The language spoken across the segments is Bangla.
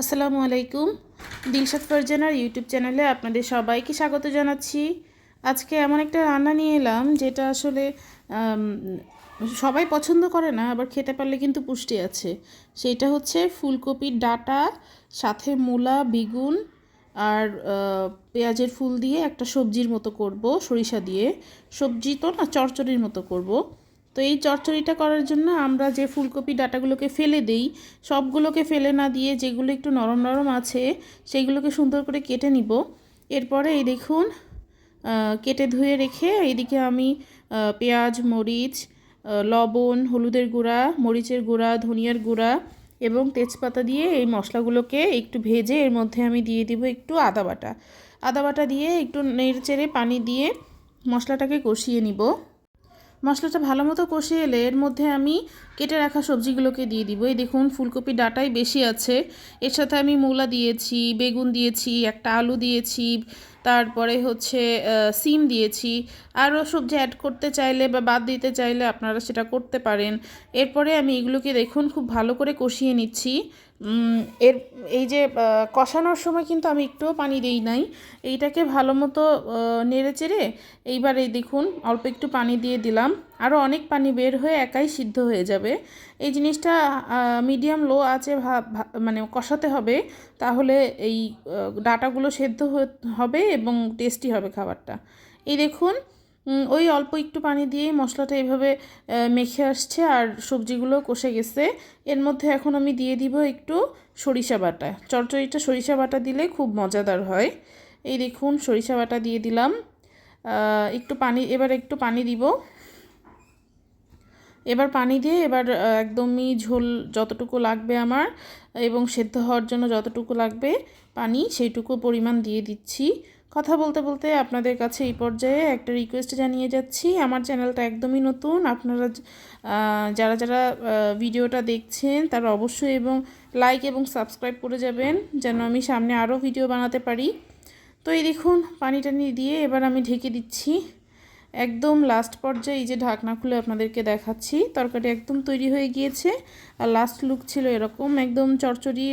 আসসালামু আলাইকুম। দিলশাদ ফারজানার ইউটিউব চ্যানেলে আপনাদের সবাইকে স্বাগত জানাচ্ছি। আজকে এমন একটা রান্না নিয়ে এলাম, যেটা আসলে সবাই পছন্দ করে না, আবার খেতে পারলে কিন্তু পুষ্টি আছে। সেইটা হচ্ছে ফুলকপির ডাঁটা, সাথে মূলা, বেগুন, আর পেঁয়াজের ফুল দিয়ে একটা সবজির মতো করব, সরিষা দিয়ে। সবজি তো না চচ্চড়ির মতো করব। তো এই চচ্চড়িটা করার জন্য আমরা যে ফুলকপি ডাটাগুলোকে ফেলে দেই, সবগুলোকে ফেলে না দিয়ে যেগুলো একটু নরম নরম আছে, সেইগুলোকে সুন্দর করে কেটে নিব। এরপরে এই দেখুন কেটে ধুয়ে রেখে এদিকে আমি পেঁয়াজ, মরিচ লবণ, হলুদের গুঁড়া, মরিচের গুঁড়া, ধনিয়ার গুঁড়া এবং তেজপাতা দিয়ে এই মশলাগুলোকে একটু ভেজে এর মধ্যে আমি দিয়ে দিব একটু আদা বাটা। আদা বাটা দিয়ে একটু নেড়ে চেড়ে পানি দিয়ে মশলাটাকে কষিয়ে নিব। মশলাটা ভালো মতো কষিয়ে এলে এর মধ্যে আমি কেটে রাখা সবজিগুলোকে দিয়ে দিব। এই দেখুন ফুলকপি ডাটাই বেশি আছে। এর সাথে আমি মূলা দিয়েছি, বেগুন দিয়েছি, একটা আলু দিয়েছি, তারপরে হচ্ছে সিম দিয়েছি। আরও সবজি অ্যাড করতে চাইলে বা বাদ দিতে চাইলে আপনারা সেটা করতে পারেন। এরপরে আমি এগুলোকে দেখুন, খুব ভালো করে কষিয়ে নিচ্ছি। এর, এই যে কষানোর সময় কিন্তু আমি একটুও পানি দেই নাই। এইটাকে ভালো মতো নেড়ে চেড়ে এইবার এই দেখুন, অল্প একটু পানি দিয়ে দিলাম। আরও অনেক পানি বের হয়ে একাই সিদ্ধ হয়ে যাবে। এই জিনিসটা মিডিয়াম লো আছে মানে কষাতে হবে। তাহলে এই ডাটাগুলো সেদ্ধ হবে এবং টেস্টি হবে খাবারটা। এই দেখুন ওই অল্প একটু পানি দিয়ে মশলাটা এভাবে মেখে আসছে আর সবজিগুলো কষে গেছে। এর মধ্যে এখন আমি দিয়ে দিব একটু সরিষা বাটা। চচ্চড়িটা সরিষা বাটা দিলে খুব মজাদার হয়। এই দেখুন, সরিষা বাটা দিয়ে দিলাম। একটু পানি, এবার একটু পানি দিব। এবার পানি দিয়ে এবার একদমই ঝোল যতটুকু লাগবে আমার এবং সেদ্ধ হওয়ার জন্য যতটুকু লাগবে পানি, সেইটুকু পরিমাণ দিয়ে দিচ্ছি। কথা বলতে বলতে আপনাদের কাছে এই পর্যায়ে একটা রিকোয়েস্ট জানিয়ে যাচ্ছি। আমার চ্যানেলটা একদমই নতুন। আপনারা যারা যারা ভিডিওটা দেখছেন, তারা অবশ্যই এবং লাইক এবং সাবস্ক্রাইব করে যাবেন, যেন আমি সামনে আরও ভিডিও বানাতে পারি। তো এই দেখুন পানি টানি দিয়ে এবার আমি ঢেকে দিচ্ছি। একদম লাস্ট পর্যায়ে এই যে ঢাকনা খুলে আপনাদেরকে দেখাচ্ছি। তরকারি একদম তৈরি হয়ে গিয়েছে। আর লাস্ট লুক ছিল এরকম। একদম চরচড়ি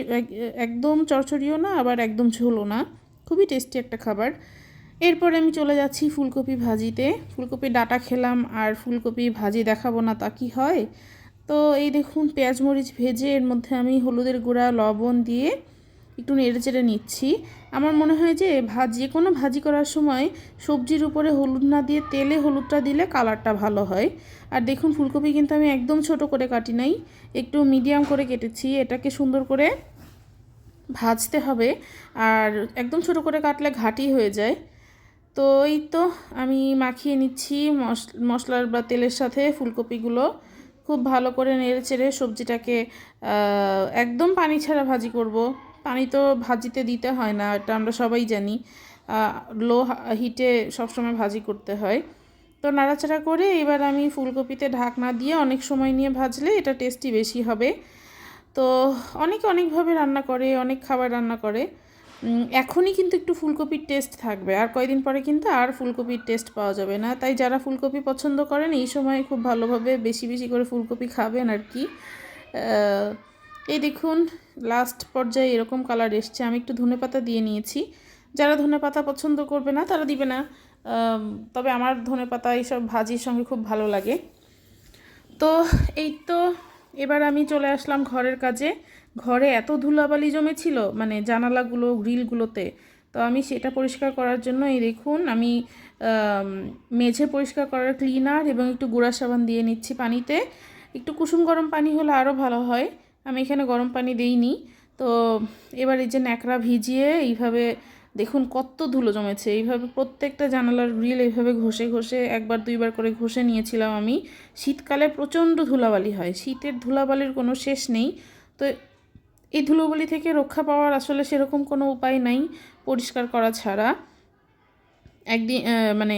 একদম চরচড়িও না, আবার একদম ঝোলও না। খুবই টেস্টি একটা খাবার। এরপরে আমি চলে যাচ্ছি ফুলকপি ভাজিতে। ফুলকপি ডাটা খেলাম আর ফুলকপি ভাজি দেখাবো না তা কি হয়। তো এই দেখুন, পেঁয়াজ মরিচ ভেজে এর মধ্যে আমি হলুদের গুঁড়া, লবণ দিয়ে একটু নেড়ে চেড়ে নিচ্ছি। আমার মনে হয় যে ভাজ কোনো ভাজি করার সময় সবজির উপরে হলুদ না দিয়ে তেলে হলুদটা দিলে কালারটা ভালো হয়। আর দেখুন, ফুলকপি কিন্তু আমি একদম ছোট করে কাটি নাই, একটু মিডিয়াম করে কেটেছি। এটাকে সুন্দর করে ভাজতে হবে আর একদম ছোট করে কাটলে ঘাটি হয়ে যায়। তো এই তো আমি মাখিয়ে নিচ্ছি মশ- মশলার বা তেলের সাথে ফুলকপিগুলো। খুব ভালো করে নেড়ে চেড়ে সবজিটাকে একদম পানি ছাড়া ভাজি করব। পানি তো ভাজিতে দিতে হয় না, এটা আমরা সবাই জানি। লো হিটে সবসময় ভাজি করতে হয়। তো নাড়াচাড়া করে এবার আমি ফুলকপিতে ঢাকনা দিয়ে অনেক সময় নিয়ে ভাজলে এটা টেস্টি বেশি হবে। তো অনেকে অনেকভাবে রান্না করে, অনেক খাবার রান্না করে। এখনই কিন্তু একটু ফুলকপির টেস্ট থাকবে। আর কয়দিন পরে কিন্তু আর ফুলকপির টেস্ট পাওয়া যাবে না। তাই যারা ফুলকপি পছন্দ করেন, এই সময় খুব ভালোভাবে বেশি বেশি করে ফুলকপি খাবেন আর কি। এই দেখুন লাস্ট পর্যায়ে এরকম কালার এসছে। আমি একটু ধনেপাতা দিয়ে নিয়েছি। যারা ধনেপাতা পছন্দ করবে না, তারা দিবে না। তবে আমার ধনেপাতা এইসব ভাজির সঙ্গে খুব ভালো লাগে। তো এই তো এবার আমি চলে আসলাম ঘরের কাজে। ঘরে এত ধুলাবালি জমেছিল মানে জানালাগুলো, গ্রিলগুলোতে। তো আমি সেটা পরিষ্কার করার জন্য এই দেখুন, আমি মেঝে পরিষ্কার করার ক্লিনার এবং একটু গুঁড়া সাবান দিয়ে নিচ্ছি পানিতে। একটু কুসুম গরম পানি হলে আরও ভালো হয়। আমি এখানে গরম পানি দেইনি। তো এবার এই যে ন্যাকড়া ভিজিয়ে এইভাবে দেখুন কত ধুলো জমেছে। এইভাবে প্রত্যেকটা জানালার গ্রিল এইভাবে ঘষে ঘষে, একবার, দুইবার করে ঘষে নিয়েছিলাম আমি। শীতকালে প্রচণ্ড ধুলাবালি হয়। শীতের ধুলাবালির কোনো শেষ নেই। তো এই ধুলোবালি থেকে রক্ষা পাওয়ার আসলে সেরকম কোনো উপায় নাই পরিষ্কার করা ছাড়া। একদিন মানে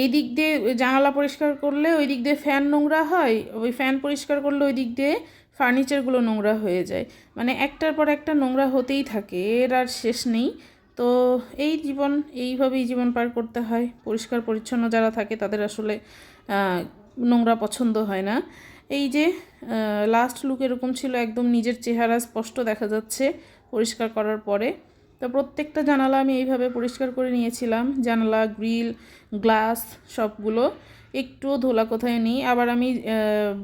এই দিক দিয়ে জানালা পরিষ্কার করলে ওই দিক দিয়ে ফ্যান নোংরা হয়, ওই ফ্যান পরিষ্কার করলে ওই দিক দিয়ে ফার্নিচারগুলো নোংরা হয়ে যায়। মানে একটার পর একটা নোংরা হতেই থাকে, এর আর শেষ নেই। তো এই জীবন, এইভাবেই জীবন পার করতে হয়। পরিষ্কার, পরিচ্ছন্ন যারা থাকে তাদের আসলে নোংরা পছন্দ হয় না। এই যে লাস্ট লুক এরকম ছিল, একদম নিজের চেহারা স্পষ্ট দেখা যাচ্ছে পরিষ্কার করার পরে। তো প্রত্যেকটা জানালা আমি এইভাবে পরিষ্কার করে নিয়েছিলাম। জানালা, গ্রিল গ্লাস সবগুলো। একটুও ধোলা কোথায় নেই। আবার আমি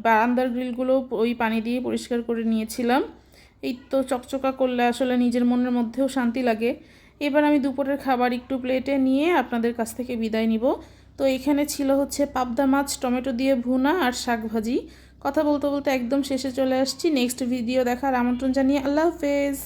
বারান্দার গ্রিলগুলো ওই পানি দিয়ে পরিষ্কার করে নিয়েছিলাম। এই তো চকচকা করলে আসলে নিজের মনের মধ্যেও শান্তি লাগে। এবার আমি দুপুরের খাবার একটু প্লেটে নিয়ে আপনাদের কাছ থেকে বিদায় নিব। তো এখানে ছিল হচ্ছে পাবদা মাছ, টমেটো দিয়ে ভুনা আর শাক ভাজি। কথা বলতে বলতে একদম শেষে চলে আসছি। নেক্সট ভিডিও দেখার আমন্ত্রণ জানিয়ে আল্লাহ হাফেজ।